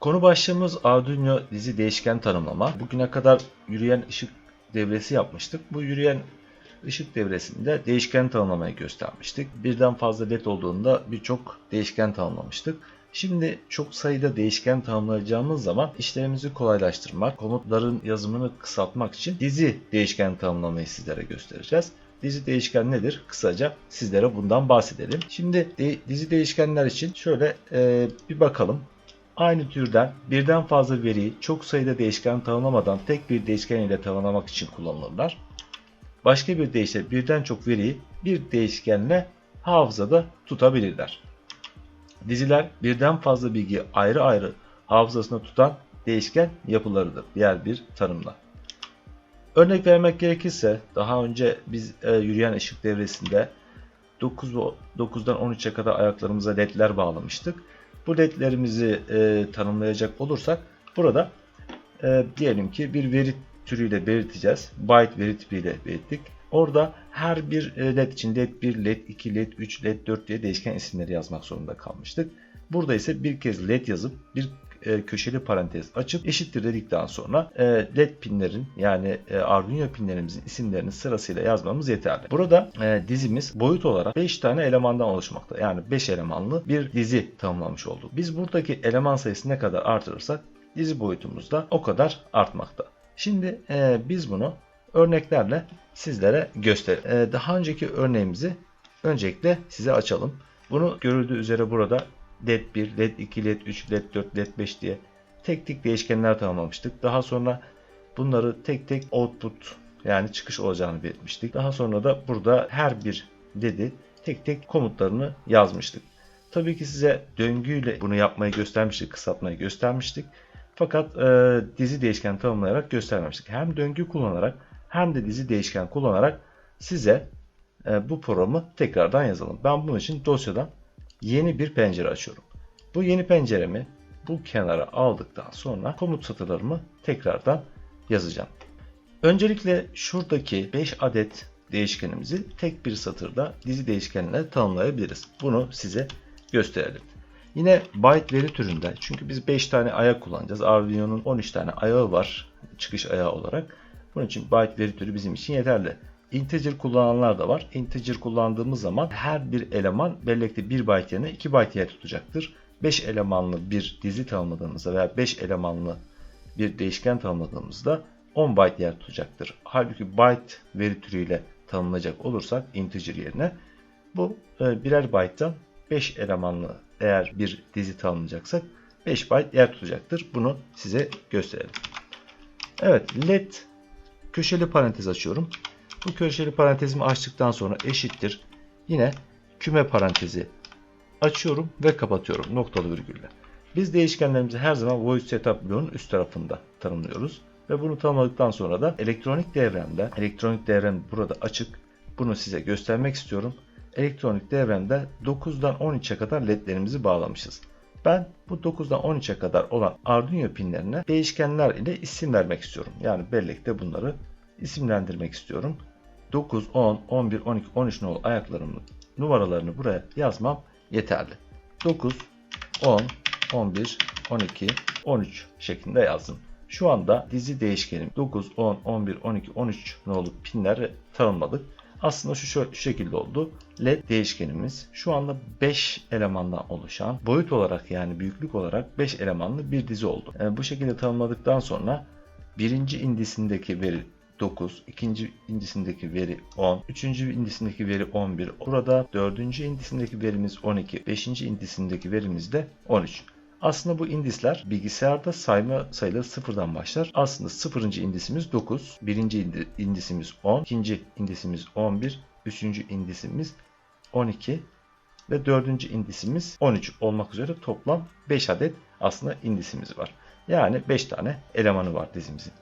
Konu başlığımız Arduino dizi değişken tanımlama. Bugüne kadar yürüyen ışık devresi yapmıştık. Bu yürüyen ışık devresinde değişken tanımlamayı göstermiştik. Birden fazla led olduğunda birçok değişken tanımlamıştık. Şimdi çok sayıda değişken tanımlayacağımız zaman işlerimizi kolaylaştırmak, komutların yazımını kısaltmak için dizi değişken tanımlamayı sizlere göstereceğiz. Dizi değişken nedir? Kısaca sizlere bundan bahsedelim. Şimdi de- dizi değişkenler için şöyle e, bir bakalım. Aynı türden birden fazla veriyi çok sayıda değişken tanımlamadan tek bir değişken ile tanımlamak için kullanılırlar. Başka bir deyişle birden çok veriyi bir değişkenle hafızada tutabilirler. Diziler birden fazla bilgiyi ayrı ayrı hafızasında tutan değişken yapılarıdır. Diğer bir tanımla. Örnek vermek gerekirse daha önce biz e, yürüyen ışık devresinde 9 ve 9'dan 13'e kadar ayaklarımıza ledler bağlamıştık. Bu ledlerimizi e, tanımlayacak olursak burada e, diyelim ki bir veri türüyle belirteceğiz. Byte veri tipiyle belirttik. Orada her bir led için led 1, led 2, led 3, led 4 diye değişken isimleri yazmak zorunda kalmıştık. Burada ise bir kez led yazıp bir e, köşeli parantez açıp eşittir dedikten sonra e, led pinlerin yani e, Arduino pinlerimizin isimlerini sırasıyla yazmamız yeterli. Burada e, dizimiz boyut olarak 5 tane elemandan oluşmakta. Yani 5 elemanlı bir dizi tanımlamış olduk. Biz buradaki eleman sayısı ne kadar artırırsak dizi boyutumuz da o kadar artmakta. Şimdi e, biz bunu örneklerle sizlere göster. E, daha önceki örneğimizi öncelikle size açalım. Bunu görüldüğü üzere burada led 1, led 2, led 3, led 4, led 5 diye tek tek değişkenler tanımlamıştık. Daha sonra bunları tek tek output yani çıkış olacağını belirtmiştik. Daha sonra da burada her bir led'i tek tek komutlarını yazmıştık. Tabii ki size döngüyle bunu yapmayı göstermiştik, kısaltmayı göstermiştik. Fakat e, dizi değişken tanımlayarak göstermemiştik. Hem döngü kullanarak hem de dizi değişken kullanarak size e, bu programı tekrardan yazalım. Ben bunun için dosyadan yeni bir pencere açıyorum. Bu yeni penceremi bu kenara aldıktan sonra komut satırlarımı tekrardan yazacağım. Öncelikle şuradaki 5 adet değişkenimizi tek bir satırda dizi değişkenle tanımlayabiliriz. Bunu size gösterelim. Yine byte veri türünden çünkü biz 5 tane ayak kullanacağız. Arduino'nun 13 tane ayağı var çıkış ayağı olarak. Bunun için byte veri türü bizim için yeterli. Integer kullananlar da var. Integer kullandığımız zaman her bir eleman bellekte 1 byte yerine 2 byte yer tutacaktır. 5 elemanlı bir dizi tanımladığımızda veya 5 elemanlı bir değişken tanımladığımızda 10 byte yer tutacaktır. Halbuki byte veri türüyle tanımlayacak olursak integer yerine bu e, birer byte'dan 5 elemanlı eğer bir dizi tanımlayacaksak 5 byte yer tutacaktır. Bunu size gösterelim. Evet led köşeli parantez açıyorum. Bu köşeli parantezimi açtıktan sonra eşittir. Yine küme parantezi açıyorum ve kapatıyorum noktalı virgülle. Biz değişkenlerimizi her zaman void setup bloğunun üst tarafında tanımlıyoruz. Ve bunu tanımladıktan sonra da elektronik devremde, elektronik devrem burada açık. Bunu size göstermek istiyorum. Elektronik devremde 9'dan 13'e kadar ledlerimizi bağlamışız. Ben bu 9'dan 13'e kadar olan Arduino pinlerine değişkenler ile isim vermek istiyorum. Yani bellekte bunları isimlendirmek istiyorum. 9, 10, 11, 12, 13 nolu ayaklarımın numaralarını buraya yazmam yeterli. 9, 10, 11, 12, 13 şeklinde yazdım. Şu anda dizi değişkenim 9, 10, 11, 12, 13 nolu pinleri tanımladık. Aslında şu, şu şekilde oldu. LED değişkenimiz şu anda 5 elemandan oluşan boyut olarak yani büyüklük olarak 5 elemanlı bir dizi oldu. Yani bu şekilde tanımladıktan sonra birinci indisindeki veri 9, ikinci indisindeki veri 10, üçüncü indisindeki veri 11, burada dördüncü indisindeki verimiz 12, beşinci indisindeki verimiz de 13. Aslında bu indisler bilgisayarda sayma sayıları sıfırdan başlar. Aslında sıfırıncı indisimiz 9, birinci indi- indisimiz 10, ikinci indisimiz 11, üçüncü indisimiz 12 ve dördüncü indisimiz 13 olmak üzere toplam 5 adet aslında indisimiz var. Yani 5 tane elemanı var dizimizin.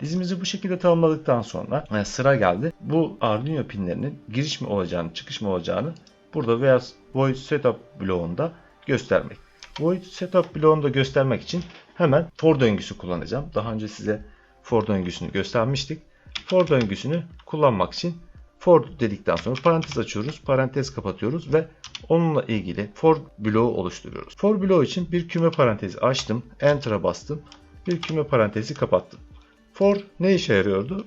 Dizimizi bu şekilde tanımladıktan sonra e, sıra geldi. Bu Arduino pinlerinin giriş mi olacağını, çıkış mı olacağını burada veya void setup bloğunda göstermek. Void setup bloğunda göstermek için hemen for döngüsü kullanacağım. Daha önce size for döngüsünü göstermiştik. For döngüsünü kullanmak için For dedikten sonra parantez açıyoruz, parantez kapatıyoruz ve onunla ilgili for bloğu oluşturuyoruz. For bloğu için bir küme parantezi açtım, enter'a bastım, bir küme parantezi kapattım. For ne işe yarıyordu?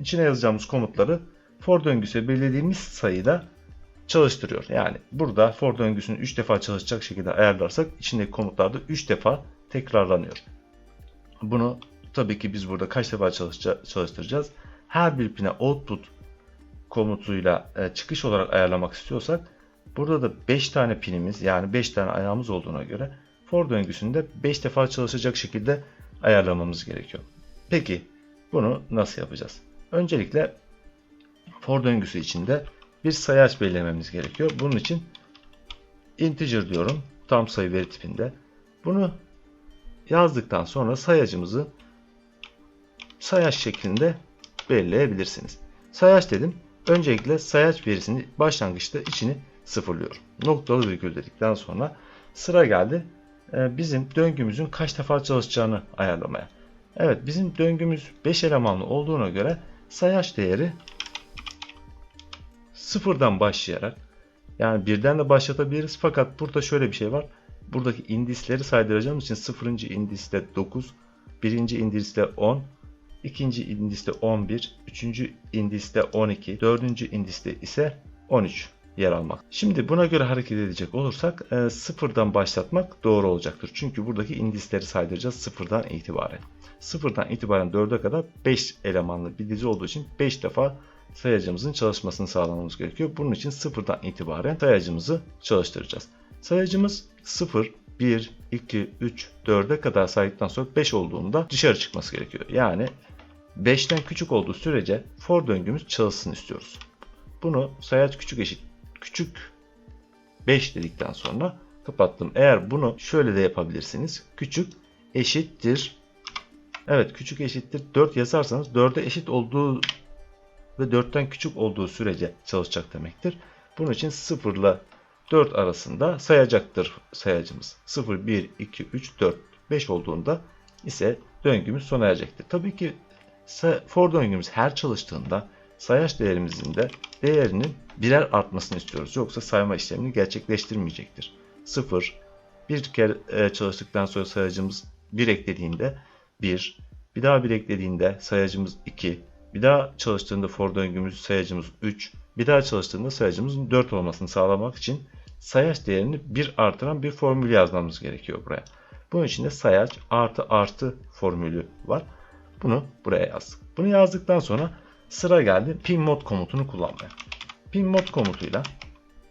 İçine yazacağımız komutları for döngüsü belirlediğimiz sayıda çalıştırıyor. Yani burada for döngüsünü 3 defa çalışacak şekilde ayarlarsak içindeki komutlarda 3 defa tekrarlanıyor. Bunu tabii ki biz burada kaç defa çalıştıracağız? Her bir pine output komutuyla e, çıkış olarak ayarlamak istiyorsak burada da 5 tane pinimiz yani 5 tane ayağımız olduğuna göre for döngüsünde 5 defa çalışacak şekilde ayarlamamız gerekiyor. Peki bunu nasıl yapacağız? Öncelikle for döngüsü içinde bir sayaç belirlememiz gerekiyor. Bunun için integer diyorum. Tam sayı veri tipinde. Bunu yazdıktan sonra sayacımızı sayaç şeklinde belirleyebilirsiniz. Sayaç dedim. Öncelikle sayaç verisini başlangıçta içini sıfırlıyorum. Noktalı virgül dedikten sonra sıra geldi bizim döngümüzün kaç defa çalışacağını ayarlamaya. Evet bizim döngümüz 5 elemanlı olduğuna göre sayaç değeri sıfırdan başlayarak yani birden de başlatabiliriz fakat burada şöyle bir şey var. Buradaki indisleri saydıracağımız için sıfırıncı indiste 9, birinci indiste 10, ikinci indiste 11, üçüncü indiste 12, dördüncü indiste ise 13 yer almak. Şimdi buna göre hareket edecek olursak e, sıfırdan başlatmak doğru olacaktır. Çünkü buradaki indisleri saydıracağız sıfırdan itibaren. Sıfırdan itibaren 4'e kadar 5 elemanlı bir dizi olduğu için 5 defa sayacımızın çalışmasını sağlamamız gerekiyor. Bunun için sıfırdan itibaren sayacımızı çalıştıracağız. Sayacımız 0, 1, 2, 3, 4'e kadar saydıktan sonra 5 olduğunda dışarı çıkması gerekiyor. Yani 5'ten küçük olduğu sürece for döngümüz çalışsın istiyoruz. Bunu sayaç küçük eşit küçük 5 dedikten sonra kapattım. Eğer bunu şöyle de yapabilirsiniz. Küçük eşittir Evet küçük eşittir 4 yazarsanız 4'e eşit olduğu ve 4'ten küçük olduğu sürece çalışacak demektir. Bunun için 0 ile 4 arasında sayacaktır sayacımız. 0, 1, 2, 3, 4, 5 olduğunda ise döngümüz sona erecektir. Tabii ki for döngümüz her çalıştığında sayaç değerimizin de değerinin birer artmasını istiyoruz. Yoksa sayma işlemini gerçekleştirmeyecektir. 0, bir kere e, çalıştıktan sonra sayacımız 1 eklediğinde 1, bir daha 1 eklediğinde sayacımız 2, bir daha çalıştığında for döngümüz sayacımız 3, bir daha çalıştığında sayacımızın 4 olmasını sağlamak için sayaç değerini 1 artıran bir formül yazmamız gerekiyor buraya. Bunun için de sayaç artı artı formülü var. Bunu buraya yazdık. Bunu yazdıktan sonra sıra geldi pin mod komutunu kullanmaya. Pin mod komutuyla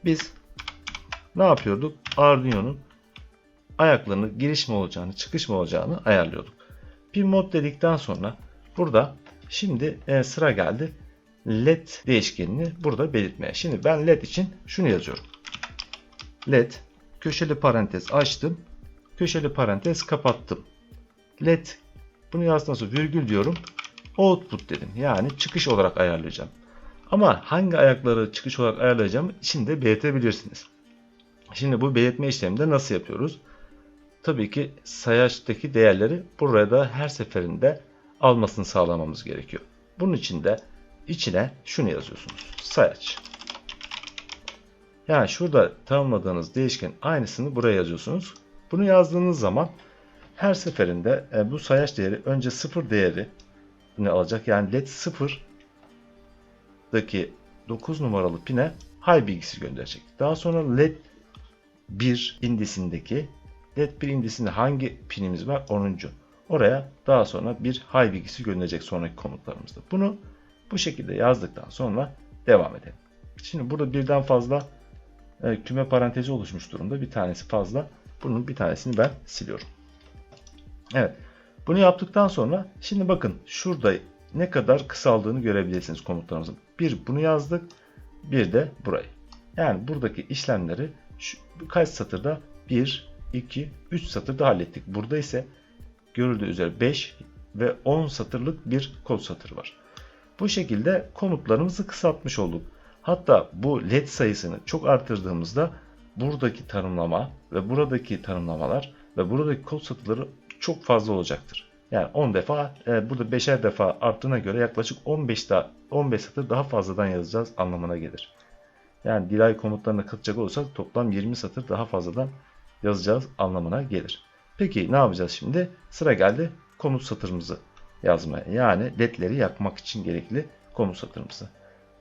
biz ne yapıyorduk? Arduino'nun ayaklarını giriş mi olacağını, çıkış mı olacağını ayarlıyorduk. Pin mod dedikten sonra burada şimdi e, sıra geldi led değişkenini burada belirtmeye. Şimdi ben led için şunu yazıyorum. led köşeli parantez açtım. Köşeli parantez kapattım. led bunu yazdıktan sonra virgül diyorum. Output dedim. Yani çıkış olarak ayarlayacağım. Ama hangi ayakları çıkış olarak ayarlayacağım içinde belirtebilirsiniz. Şimdi bu belirtme işleminde nasıl yapıyoruz? Tabii ki sayaçtaki değerleri burada her seferinde almasını sağlamamız gerekiyor. Bunun için de içine şunu yazıyorsunuz. Sayaç. Yani şurada tanımladığınız değişken aynısını buraya yazıyorsunuz. Bunu yazdığınız zaman her seferinde e, bu sayaç değeri önce 0 değeri ne alacak? Yani led 0'daki 9 numaralı pine high bilgisi gönderecek. Daha sonra led 1 indisindeki led 1 indisinde hangi pinimiz var? 10. Oraya daha sonra bir high bilgisi gönderecek sonraki komutlarımızda. Bunu bu şekilde yazdıktan sonra devam edelim. Şimdi burada birden fazla e, küme parantezi oluşmuş durumda. Bir tanesi fazla. Bunun bir tanesini ben siliyorum. Evet. Bunu yaptıktan sonra şimdi bakın şurada ne kadar kısaldığını görebilirsiniz komutlarımızın. Bir bunu yazdık. Bir de burayı. Yani buradaki işlemleri şu, kaç satırda? 1, 2, 3 satırda hallettik. Burada ise görüldüğü üzere 5 ve 10 satırlık bir kod satır var. Bu şekilde komutlarımızı kısaltmış olduk. Hatta bu led sayısını çok artırdığımızda buradaki tanımlama ve buradaki tanımlamalar ve buradaki kod satırları çok fazla olacaktır. Yani 10 defa e, burada 5'er defa arttığına göre yaklaşık 15 daha 15 satır daha fazladan yazacağız anlamına gelir. Yani delay komutlarına katacak olursak toplam 20 satır daha fazladan yazacağız anlamına gelir. Peki ne yapacağız şimdi? Sıra geldi komut satırımızı yazmaya. Yani ledleri yakmak için gerekli komut satırımızı.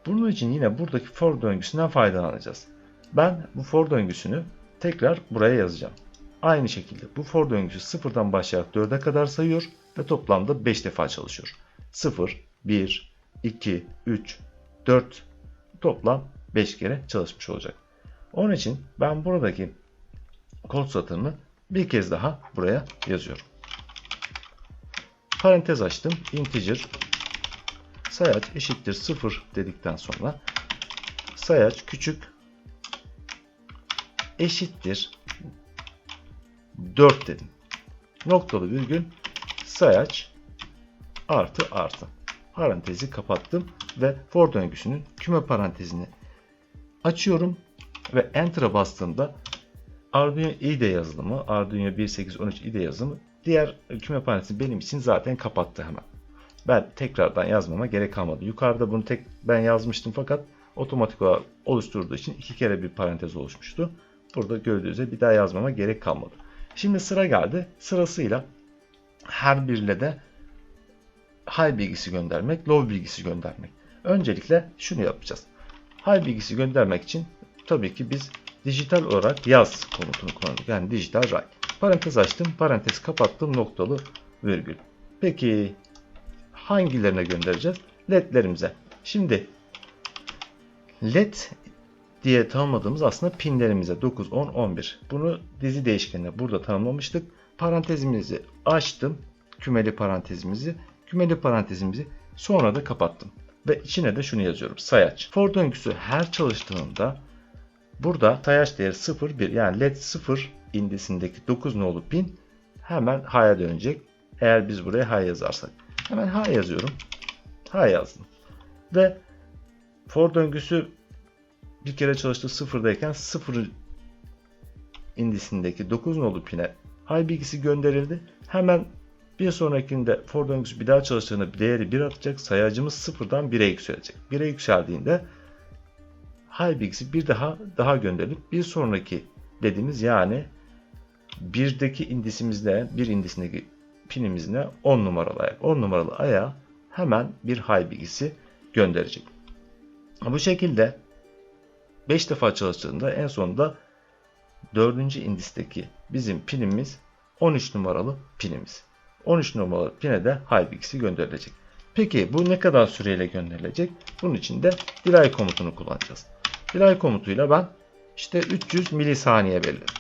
Bunun için yine buradaki for döngüsünden faydalanacağız. Ben bu for döngüsünü tekrar buraya yazacağım. Aynı şekilde bu for döngüsü sıfırdan başlayarak 4'e kadar sayıyor ve toplamda 5 defa çalışıyor. 0, 1, 2, 3, 4 toplam 5 kere çalışmış olacak. Onun için ben buradaki kod satırını bir kez daha buraya yazıyorum. Parantez açtım. Integer sayaç eşittir 0 dedikten sonra sayaç küçük eşittir 4 dedim. Noktalı virgül sayaç artı artı. Parantezi kapattım ve for döngüsünün küme parantezini açıyorum ve enter'a bastığımda Arduino IDE yazılımı, Arduino 1813 IDE yazılımı diğer küme parantezi benim için zaten kapattı hemen. Ben tekrardan yazmama gerek kalmadı. Yukarıda bunu tek ben yazmıştım fakat otomatik olarak oluşturduğu için iki kere bir parantez oluşmuştu. Burada gördüğünüzde bir daha yazmama gerek kalmadı. Şimdi sıra geldi. Sırasıyla her birle de high bilgisi göndermek, low bilgisi göndermek. Öncelikle şunu yapacağız. High bilgisi göndermek için tabii ki biz dijital olarak yaz komutunu kullandık. Yani dijital write. Parantez açtım, parantez kapattım, noktalı virgül. Peki hangilerine göndereceğiz? LED'lerimize. Şimdi LED diye tanımladığımız aslında pinlerimize 9, 10, 11. Bunu dizi değişkenine burada tanımlamıştık. Parantezimizi açtım. Kümeli parantezimizi. Kümeli parantezimizi sonra da kapattım. Ve içine de şunu yazıyorum. Sayaç. For döngüsü her çalıştığında burada sayaç değeri 0, 1 yani LED 0 indisindeki 9 nolu pin hemen H'ya dönecek. Eğer biz buraya H yazarsak. Hemen H yazıyorum. H yazdım. Ve for döngüsü bir kere çalıştığı sıfırdayken sıfır indisindeki 9 nolu pine high bilgisi gönderildi. Hemen bir sonrakinde for döngüsü bir daha çalıştığında değeri 1 atacak. Sayacımız sıfırdan 1'e yükselecek. 1'e yükseldiğinde high bilgisi bir daha daha gönderilip bir sonraki dediğimiz yani birdeki indisimizde bir indisindeki pinimizine 10 numaralı ayak. 10 numaralı ayağa hemen bir high bilgisi gönderecek. Bu şekilde 5 defa çalıştığında en sonunda 4. indisteki bizim pinimiz 13 numaralı pinimiz. 13 numaralı pine de high bilgisi gönderilecek. Peki bu ne kadar süreyle gönderilecek? Bunun için de delay komutunu kullanacağız. Delay komutuyla ben işte 300 milisaniye belirledim.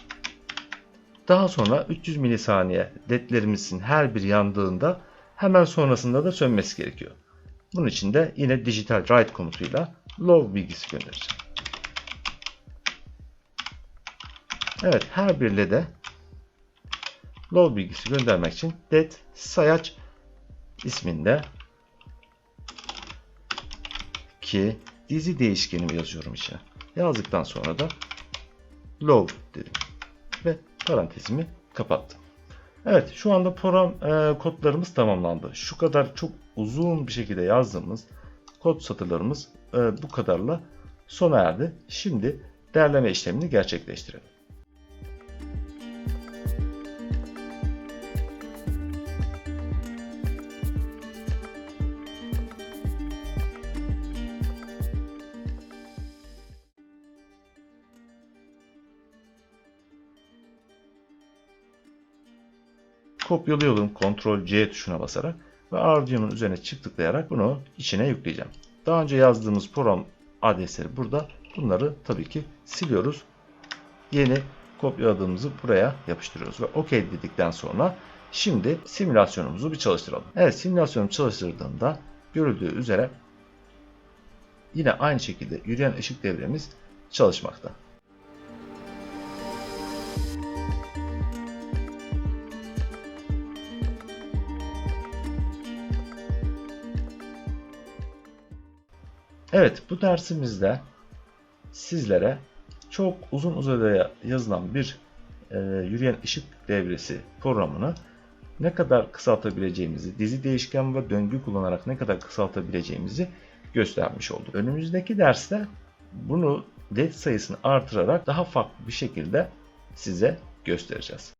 Daha sonra 300 milisaniye ledlerimizin her bir yandığında hemen sonrasında da sönmesi gerekiyor. Bunun için de yine dijital write komutuyla low bilgisi göndereceğim. Evet her bir LED'e low bilgisi göndermek için led sayaç isminde ki dizi değişkenimi yazıyorum içine. Yazdıktan sonra da low dedim ve parantezimi kapattım. Evet şu anda program e, kodlarımız tamamlandı. Şu kadar çok uzun bir şekilde yazdığımız kod satırlarımız e, bu kadarla sona erdi. Şimdi derleme işlemini gerçekleştirelim. Kopyalıyorum Ctrl C tuşuna basarak ve Arduino'nun üzerine çift tıklayarak bunu içine yükleyeceğim. Daha önce yazdığımız program adresleri burada. Bunları tabii ki siliyoruz. Yeni kopyaladığımızı buraya yapıştırıyoruz ve OK dedikten sonra şimdi simülasyonumuzu bir çalıştıralım. Evet simülasyonumu çalıştırdığımda görüldüğü üzere yine aynı şekilde yürüyen ışık devremiz çalışmakta. Evet bu dersimizde sizlere çok uzun uzadıya yazılan bir e, yürüyen ışık devresi programını ne kadar kısaltabileceğimizi, dizi değişken ve döngü kullanarak ne kadar kısaltabileceğimizi göstermiş olduk. Önümüzdeki derste bunu led sayısını artırarak daha farklı bir şekilde size göstereceğiz.